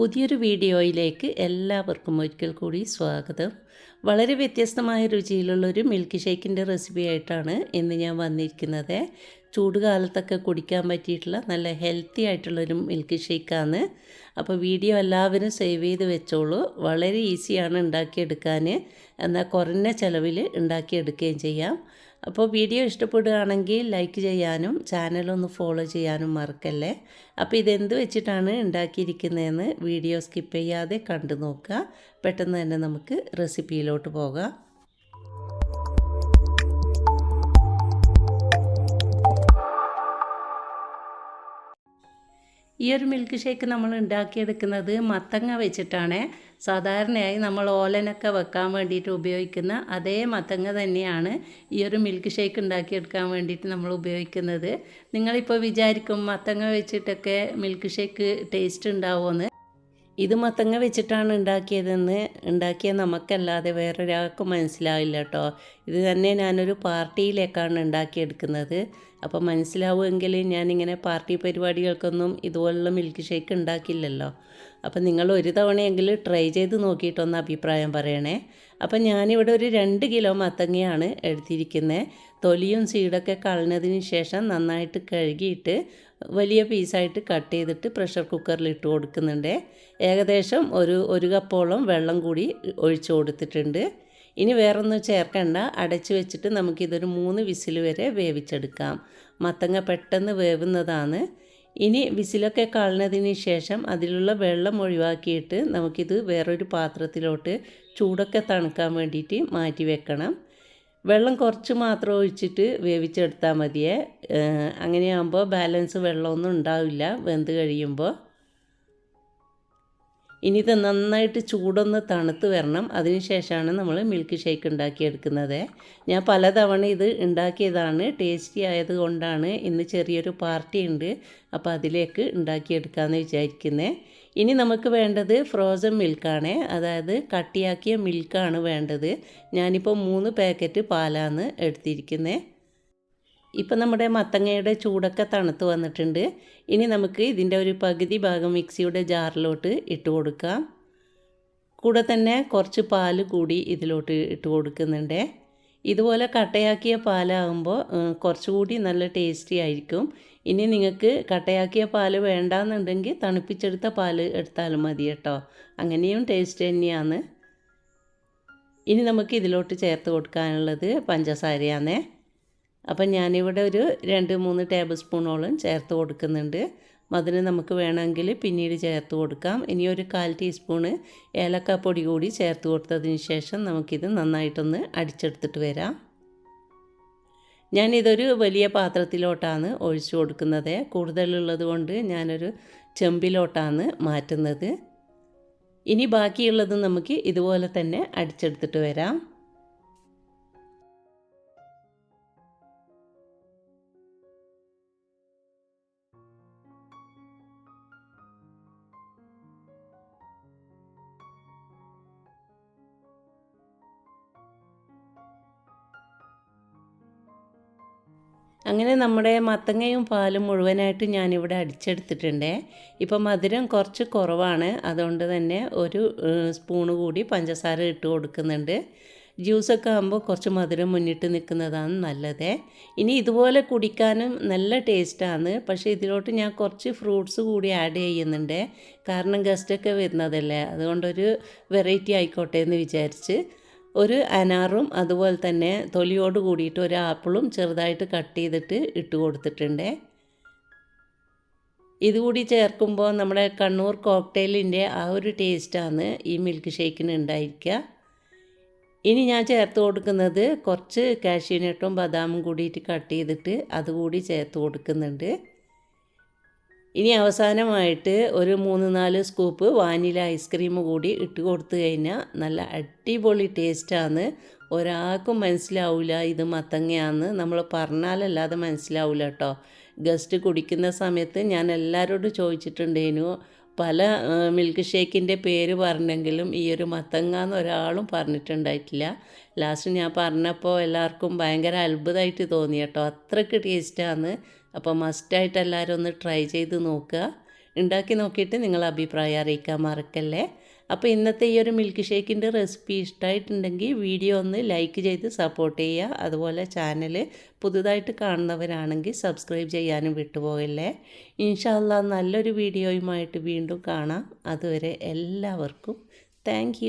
പുതിയൊരു വീഡിയോയിലേക്ക് എല്ലാവർക്കും ഒരിക്കൽ കൂടി സ്വാഗതം. വളരെ വ്യത്യസ്തമായ രുചിയിലുള്ളൊരു മിൽക്ക് ഷേക്കിന്റെ റെസിപ്പി ആയിട്ടാണ് ഇന്ന് ഞാൻ വന്നിരിക്കുന്നത്. ചൂട് കാലത്തൊക്കെ കുടിക്കാൻ പറ്റിയിട്ടുള്ള നല്ല ഹെൽത്തി ആയിട്ടുള്ളൊരു മിൽക്ക് ഷേക്കാണ് അപ്പോൾ വീഡിയോ എല്ലാവരും സേവ് ചെയ്ത് വെച്ചോളൂ. വളരെ ഈസിയാണ് ഉണ്ടാക്കിയെടുക്കാൻ. എന്നാൽ കുറഞ്ഞ ചിലവിൽ ഉണ്ടാക്കിയെടുക്കുകയും ചെയ്യാം. അപ്പോൾ വീഡിയോ ഇഷ്ടപ്പെടുകയാണെങ്കിൽ ലൈക്ക് ചെയ്യാനും ചാനലൊന്ന് ഫോളോ ചെയ്യാനും മറക്കല്ലേ. അപ്പോൾ ഇതെന്ത് വെച്ചിട്ടാണ് ഉണ്ടാക്കിയിരിക്കുന്നതെന്ന് വീഡിയോ സ്കിപ്പ് ചെയ്യാതെ കണ്ടു നോക്കുക. പെട്ടെന്ന് തന്നെ നമുക്ക് റെസിപ്പിയിലോട്ട് പോകാം. ഈ ഒരു മിൽക്ക് ഷേക്ക് നമ്മൾ ഉണ്ടാക്കിയെടുക്കുന്നത് മത്തങ്ങ വെച്ചിട്ടാണ്. സാധാരണയായി നമ്മൾ ഓലനൊക്കെ വെക്കാൻ വേണ്ടിയിട്ട് ഉപയോഗിക്കുന്ന അതേ മത്തങ്ങ തന്നെയാണ് ഈ ഒരു മിൽക്ക് ഷേക്ക് ഉണ്ടാക്കിയെടുക്കാൻ വേണ്ടിയിട്ട് നമ്മൾ ഉപയോഗിക്കുന്നത്. നിങ്ങളിപ്പോൾ വിചാരിക്കും മത്തങ്ങ വെച്ചിട്ടൊക്കെ മിൽക്ക് ഷേക്ക് ടേസ്റ്റ് ഉണ്ടാവുമെന്ന്. ഇത് മത്തങ്ങ വെച്ചിട്ടാണ് ഉണ്ടാക്കിയതെന്ന് ഉണ്ടാക്കിയ നമുക്കല്ലാതെ വേറൊരാൾക്കും മനസ്സിലാവില്ല കേട്ടോ. ഇത് തന്നെ ഞാനൊരു പാർട്ടിയിലേക്കാണ് ഉണ്ടാക്കിയെടുക്കുന്നത്. അപ്പോൾ മനസ്സിലാവുമെങ്കിൽ ഞാനിങ്ങനെ പാർട്ടി പരിപാടികൾക്കൊന്നും ഇതുപോലുള്ള മിൽക്ക് ഷേക്ക് ഉണ്ടാക്കില്ലല്ലോ. അപ്പം നിങ്ങൾ ഒരു തവണയെങ്കിലും ട്രൈ ചെയ്ത് നോക്കിയിട്ടൊന്ന് അഭിപ്രായം പറയണേ. അപ്പം ഞാനിവിടെ ഒരു രണ്ട് കിലോ മത്തങ്ങയാണ് എടുത്തിരിക്കുന്നത് തൊലിയും സീഡൊക്കെ കളഞ്ഞതിന് ശേഷം നന്നായിട്ട് കഴുകിയിട്ട് വലിയ പീസായിട്ട് കട്ട് ചെയ്തിട്ട് പ്രഷർ കുക്കറിൽ ഇട്ട് കൊടുക്കുന്നുണ്ട്. ഏകദേശം ഒരു ഒരു കപ്പോളം വെള്ളം കൂടി ഒഴിച്ചു കൊടുത്തിട്ടുണ്ട്. ഇനി വേറൊന്നും ചേർക്കണ്ട. അടച്ച് വെച്ചിട്ട് നമുക്കിതൊരു മൂന്ന് വിസിൽ വരെ വേവിച്ചെടുക്കാം. മത്തങ്ങ പെട്ടെന്ന് വേവുന്നതാണ്. ഇനി വിസിലൊക്കെ കളഞ്ഞതിന് ശേഷം അതിലുള്ള വെള്ളം ഒഴിവാക്കിയിട്ട് നമുക്കിത് വേറൊരു പാത്രത്തിലോട്ട് ചൂടൊക്കെ തണുക്കാൻ വേണ്ടിയിട്ട് മാറ്റി വെക്കണം. വെള്ളം കുറച്ച് മാത്രം ഒഴിച്ചിട്ട് വേവിച്ചെടുത്താൽ മതിയേ. അങ്ങനെയാകുമ്പോൾ ബാലൻസ് വെള്ളമൊന്നും ഉണ്ടാവില്ല. വെന്ത് കഴിയുമ്പോൾ. ഇനി ഇത് നന്നായിട്ട് ചൂടൊന്ന് തണുത്ത് വരണം. അതിനുശേഷമാണ് നമ്മൾ മിൽക്ക് ഷേക്ക് ഉണ്ടാക്കിയെടുക്കുന്നത്. ഞാൻ പലതവണ ഇത് ഉണ്ടാക്കിയതാണ്. ടേസ്റ്റി ആയതുകൊണ്ടാണ് ഇന്ന് ചെറിയൊരു പാർട്ടി ഉണ്ട്. അപ്പോൾ അതിലേക്ക് ഉണ്ടാക്കിയെടുക്കാമെന്ന് വിചാരിക്കുന്നത് ഇനി നമുക്ക് വേണ്ടത് ഫ്രോസൺ മിൽക്കാണ് അതായത് കട്ടിയാക്കിയ മിൽക്കാണ് വേണ്ടത്. ഞാനിപ്പോൾ മൂന്ന് പാക്കറ്റ് പാലാണ് എടുത്തിരിക്കുന്നത് ഇപ്പം നമ്മുടെ മത്തങ്ങയുടെ ചൂടൊക്കെ തണുത്ത് വന്നിട്ടുണ്ട്. ഇനി നമുക്ക് ഇതിന്റെ ഒരു പകുതി ഭാഗം മിക്സിയുടെ ജാറിലോട്ട് ഇട്ട് കൊടുക്കാം. കൂടെ തന്നെ കുറച്ച് പാൽ കൂടി ഇതിലോട്ട് ഇട്ട് കൊടുക്കുന്നുണ്ട്. ഇതുപോലെ കട്ടയാക്കിയ പാലാകുമ്പോൾ കുറച്ചുകൂടി നല്ല ടേസ്റ്റി ആയിരിക്കും. ഇനി നിങ്ങൾക്ക് കട്ടയാക്കിയ പാൽ വേണ്ടാന്നുണ്ടെങ്കിൽ തണുപ്പിച്ചെടുത്ത പാൽ എടുത്താലും മതി കേട്ടോ. അങ്ങനെയും ടേസ്റ്റ് തന്നെയാണ്. ഇനി നമുക്ക് ഇതിലോട്ട് ചേർത്ത് കൊടുക്കാനുള്ളത് പഞ്ചസാരയാണേ അപ്പം ഞാനിവിടെ ഒരു രണ്ട് മൂന്ന് ടേബിൾ സ്പൂണോളം ചേർത്ത് കൊടുക്കുന്നുണ്ട്. മധുരം നമുക്ക് വേണമെങ്കിൽ പിന്നീട് ചേർത്ത് കൊടുക്കാം. ഇനി ഒരു കാൽ ടീസ്പൂണ് ഏലക്കാപ്പൊടി കൂടി ചേർത്ത് കൊടുത്തതിന് ശേഷം നമുക്കിത് നന്നായിട്ടൊന്ന് അടിച്ചെടുത്തിട്ട് വരാം. ഞാനിതൊരു വലിയ പാത്രത്തിലോട്ടാണ് ഒഴിച്ചു കൊടുക്കുന്നത്. കൂടുതലുള്ളത് കൊണ്ട് ഞാനൊരു ചെമ്പിലോട്ടാണ് മാറ്റുന്നത്. ഇനി ബാക്കിയുള്ളത് നമുക്ക് ഇതുപോലെ തന്നെ അടിച്ചെടുത്തിട്ട് വരാം. അങ്ങനെ നമ്മുടെ മത്തങ്ങയും പാലും മുഴുവനായിട്ട് ഞാനിവിടെ അടിച്ചെടുത്തിട്ടുണ്ട്. ഇപ്പം മധുരം കുറച്ച് കുറവാണ്. അതുകൊണ്ട് തന്നെ ഒരു സ്പൂണ് കൂടി പഞ്ചസാര ഇട്ട് കൊടുക്കുന്നുണ്ട്. ജ്യൂസൊക്കെ ആകുമ്പോൾ കുറച്ച് മധുരം മുന്നിട്ട് നിൽക്കുന്നതാണ് നല്ലത്. ഇനി ഇതുപോലെ കുടിക്കാനും നല്ല ടേസ്റ്റാണ്. പക്ഷേ ഇതിലോട്ട് ഞാൻ കുറച്ച് ഫ്രൂട്ട്സ് കൂടി ആഡ് ചെയ്യുന്നുണ്ട്. കാരണം ഗസ്റ്റൊക്കെ വരുന്നതല്ലേ. അതുകൊണ്ടൊരു വെറൈറ്റി ആയിക്കോട്ടെ എന്ന് വിചാരിച്ച് ഒരു അനാറും അതുപോലെ തന്നെ തൊലിയോട് കൂടിയിട്ട് ഒരു ആപ്പിളും ചെറുതായിട്ട് കട്ട് ചെയ്തിട്ട് ഇട്ട് കൊടുത്തിട്ടുണ്ട്. ഇതുകൂടി ചേർക്കുമ്പോൾ നമ്മുടെ കണ്ണൂർ കോക്ടെയിലിന്റെ ആ ഒരു ടേസ്റ്റാണ് ഈ മിൽക്ക് ഷേക്കിന് ഉണ്ടായിരിക്കുക. ഇനി ഞാൻ ചേർത്ത് കൊടുക്കുന്നത് കുറച്ച് കാഷ്യൂനട്ടും ബദാമും കൂടിയിട്ട് കട്ട് ചെയ്തിട്ട് അതുകൂടി ചേർത്ത് കൊടുക്കുന്നുണ്ട്. ഇനി അവസാനമായിട്ട് ഒരു മൂന്ന് നാല് സ്കൂപ്പ് വാനില ഐസ്ക്രീം കൂടി ഇട്ട് കൊടുത്തു കഴിഞ്ഞാൽ നല്ല അടിപൊളി ടേസ്റ്റാണ് ഒരാൾക്കും മനസ്സിലാവില്ല ഇത് മത്തങ്ങയാണെന്ന് നമ്മൾ പറഞ്ഞാലല്ലാതെ മനസ്സിലാവില്ല കേട്ടോ ഗസ്റ്റ് കുടിക്കുന്ന സമയത്ത് ഞാൻ എല്ലാവരോടും ചോദിച്ചിട്ടുണ്ടേനു പല മിൽക്ക് ഷേക്കിന്റെ പേര് പറഞ്ഞെങ്കിലും ഈ ഒരു മത്തങ്ങ എന്ന് ഒരാളും പറഞ്ഞിട്ടുണ്ടായിട്ടില്ല. ലാസ്റ്റ് ഞാൻ പറഞ്ഞപ്പോൾ എല്ലാവർക്കും ഭയങ്കര അത്ഭുതമായിട്ട് തോന്നി കേട്ടോ. അത്രയ്ക്ക് ടേസ്റ്റാണ് അപ്പോൾ മസ്റ്റായിട്ട് എല്ലാവരും ഒന്ന് ട്രൈ ചെയ്ത് നോക്കുക. ഉണ്ടാക്കി നോക്കിയിട്ട് നിങ്ങൾ അഭിപ്രായം അറിയിക്കാൻ മറക്കല്ലേ. അപ്പോൾ ഇന്നത്തെ ഈ ഒരു മിൽക്ക് ഷേക്കിന്റെ റെസിപ്പി ഇഷ്ടമായിട്ടുണ്ടെങ്കിൽ വീഡിയോ ഒന്ന് ലൈക്ക് ചെയ്ത് സപ്പോർട്ട് ചെയ്യുക. അതുപോലെ ചാനൽ പുതുതായിട്ട് കാണുന്നവരാണെങ്കിൽ സബ്സ്ക്രൈബ് ചെയ്യാനും വിട്ടുപോകല്ലേ? ഇൻഷാല്ല നല്ലൊരു വീഡിയോയുമായിട്ട് വീണ്ടും കാണാം. അതുവരെ എല്ലാവർക്കും താങ്ക്